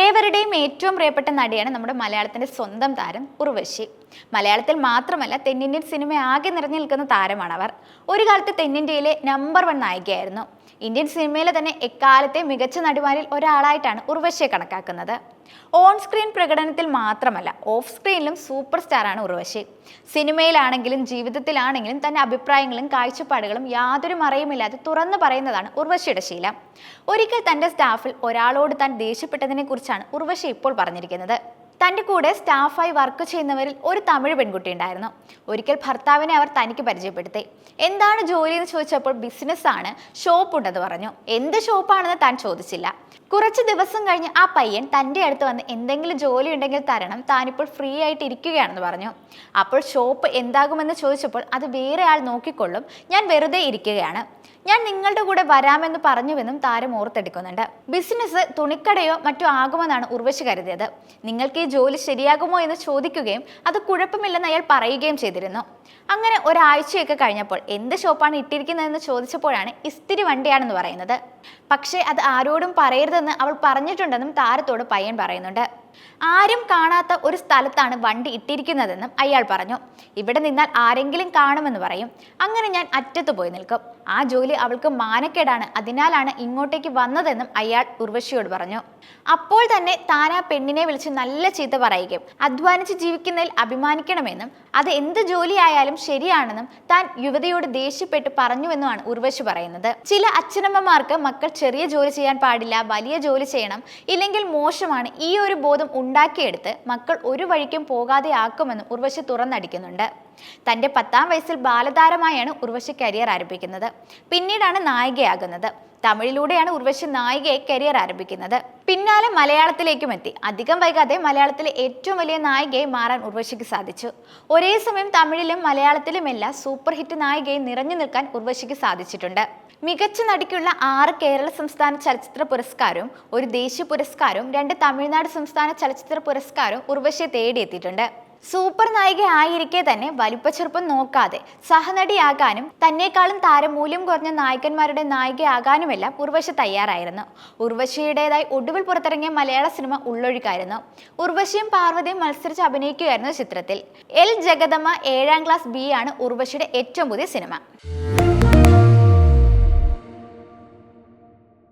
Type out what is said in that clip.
ഏവരുടെയും ഏറ്റവും പ്രിയപ്പെട്ട നടിയാണ് നമ്മുടെ മലയാളത്തിന്റെ സ്വന്തം താരം ഉർവശി. മലയാളത്തിൽ മാത്രമല്ല തെന്നിന്ത്യൻ സിനിമ ആകെ നിറഞ്ഞു നിൽക്കുന്ന താരമാണ് അവർ. ഒരു കാലത്ത് തെന്നിന്ത്യയിലെ നമ്പർ വൺ നായികയായിരുന്നു. ഇന്ത്യൻ സിനിമയിലെ തന്നെ എക്കാലത്തെ മികച്ച നടിമാരിൽ ഒരാളായിട്ടാണ് ഉർവശിയെ കണക്കാക്കുന്നത്. ഓൺ സ്ക്രീൻ പ്രകടനത്തിൽ മാത്രമല്ല ഓഫ് സ്ക്രീനിലും സൂപ്പർ സ്റ്റാറാണ് ഉർവശി. സിനിമയിലാണെങ്കിലും ജീവിതത്തിലാണെങ്കിലും തന്റെ അഭിപ്രായങ്ങളും കാഴ്ചപ്പാടുകളും യാതൊരു മറയുമില്ലാതെ തുറന്നു പറയുന്നതാണ് ഉർവശിയുടെ ശീലം. ഒരിക്കൽ തന്റെ സ്റ്റാഫിൽ ഒരാളോട് താൻ ദേഷ്യപ്പെട്ടതിനെക്കുറിച്ചാണ് ഉർവശി ഇപ്പോൾ പറഞ്ഞിരിക്കുന്നത്. തന്റെ കൂടെ സ്റ്റാഫായി വർക്ക് ചെയ്യുന്നവരിൽ ഒരു തമിഴ് പെൺകുട്ടി ഉണ്ടായിരുന്നു. ഒരിക്കൽ ഭർത്താവിനെ അവർ തനിക്ക് പരിചയപ്പെടുത്തി. എന്താണ് ജോലി? എന്ന് ചോദിച്ചപ്പോൾ ബിസിനസ് ആണ്. ഷോപ്പ് ഉണ്ടെന്ന് പറഞ്ഞു. എന്ത് ഷോപ്പാണെന്ന് താൻ ചോദിച്ചില്ല. കുറച്ച് ദിവസം കഴിഞ്ഞ് ആ പയ്യൻ തന്റെ അടുത്ത് വന്ന് എന്തെങ്കിലും ജോലി ഉണ്ടെങ്കിൽ തരണം. താനിപ്പോൾ ഫ്രീ ആയിട്ട് ഇരിക്കുകയാണെന്ന് പറഞ്ഞു. അപ്പോൾ ഷോപ്പ് എന്താകുമെന്ന് ചോദിച്ചപ്പോൾ അത് വേറെ ആൾ നോക്കിക്കൊള്ളും. ഞാൻ വെറുതെ ഇരിക്കുകയാണ്. ഞാൻ നിങ്ങളുടെ കൂടെ വരാമെന്ന് പറഞ്ഞുവെന്നും താരം ഓർത്തെടുക്കുന്നുണ്ട്. ബിസിനസ് തുണിക്കടയോ മറ്റോ ആകുമെന്നാണ് ഉർവശി കരുതിയത്. നിങ്ങൾക്ക് ഈ ജോലി ശരിയാകുമോ എന്ന് ചോദിക്കുകയും അത് കുഴപ്പമില്ലെന്ന് അയാൾ പറയുകയും ചെയ്തിരുന്നു. അങ്ങനെ ഒരാഴ്ചയൊക്കെ കഴിഞ്ഞപ്പോൾ എന്ത് ഷോപ്പാണ് ഇട്ടിരിക്കുന്നതെന്ന് ചോദിച്ചപ്പോഴാണ് ഇസ്തിരി വണ്ടിയാണെന്ന് പറയുന്നത്. പക്ഷേ അത് ആരോടും പറയരുതെന്ന് അവൾ പറഞ്ഞിട്ടുണ്ടെന്നും താരത്തോട് പയ്യൻ പറയുന്നുണ്ട്. ആരും കാണാത്ത ഒരു സ്ഥലത്താണ് വണ്ടി ഇട്ടിരിക്കുന്നതെന്നും അയാൾ പറഞ്ഞു. ഇവിടെ നിന്നാൽ ആരെങ്കിലും കാണുമെന്ന് പറയും. അങ്ങനെ ഞാൻ അറ്റത്ത് പോയി നിൽക്കും. ആ ജോലി അവൾക്ക് മാനക്കേടാണ്. അതിനാലാണ് ഇങ്ങോട്ടേക്ക് വന്നതെന്നും അയാൾ ഉർവശിയോട് പറഞ്ഞു. അപ്പോൾ തന്നെ താൻ ആ പെണ്ണിനെ വിളിച്ച് നല്ല ചീത്ത പറയുകയും അധ്വാനിച്ച് ജീവിക്കുന്നതിൽ അഭിമാനിക്കണമെന്നും അത് എന്ത് ജോലിയായാലും ശരിയാണെന്നും താൻ യുവതിയോട് ദേഷ്യപ്പെട്ട് പറഞ്ഞുവെന്നുമാണ് ഉർവശി പറയുന്നത്. ചില അച്ഛനമ്മമാർക്ക് മക്കൾ ചെറിയ ജോലി ചെയ്യാൻ പാടില്ല വലിയ ജോലി ചെയ്യണം ഇല്ലെങ്കിൽ മോശമാണ് ഈ ഒരു ബോധം ഉണ്ടാക്കിയെടുത്ത് മക്കൾ ഒരു വഴിക്കും പോകാതെ ആക്കുമെന്നും ഉർവശി തുറന്നടിക്കുന്നുണ്ട്. തന്റെ പത്താം വയസ്സിൽ ബാലതാരമായാണ് ഉർവശി കരിയർ ആരംഭിക്കുന്നത്. പിന്നീടാണ് നായികയാകുന്നത്. തമിഴിലൂടെയാണ് ഉർവശി നായികയെ കരിയർ ആരംഭിക്കുന്നത്. പിന്നാലെ മലയാളത്തിലേക്കും എത്തി. അധികം വൈകാതെ മലയാളത്തിലെ ഏറ്റവും വലിയ നായികയെ മാറാൻ ഉർവശിക്ക് സാധിച്ചു. ഒരേ സമയം തമിഴിലും മലയാളത്തിലുമെല്ലാം സൂപ്പർ ഹിറ്റ് നായികയെ നിറഞ്ഞു നിൽക്കാൻ ഉർവശിക്ക് സാധിച്ചിട്ടുണ്ട്. മികച്ച നടിക്കുള്ള ആറ് കേരള സംസ്ഥാന ചലച്ചിത്ര പുരസ്കാരവും ഒരു ദേശീയ പുരസ്കാരവും രണ്ട് തമിഴ്നാട് സംസ്ഥാന ചലച്ചിത്ര പുരസ്കാരവും ഉർവശിയെ തേടിയെത്തിയിട്ടുണ്ട്. സൂപ്പർ നായിക ആയിരിക്കെ തന്നെ വലിപ്പച്ചെറുപ്പം നോക്കാതെ സഹനടിയാകാനും തന്നെക്കാളും താരമൂല്യം കുറഞ്ഞ നായകന്മാരുടെ നായികയാകാനുമെല്ലാം ഉർവശ തയ്യാറായിരുന്നു. ഉർവശിയുടേതായി ഒടുവിൽ പുറത്തിറങ്ങിയ മലയാള സിനിമ ഉള്ളൊഴുക്കായിരുന്നു. ഉർവശിയും പാർവതിയും മത്സരിച്ച് അഭിനയിക്കുകയായിരുന്നു ചിത്രത്തിൽ. എൽ ജഗദമ്മ ഏഴാം ക്ലാസ് ബി ആണ് ഉർവശിയുടെ ഏറ്റവും പുതിയ സിനിമ.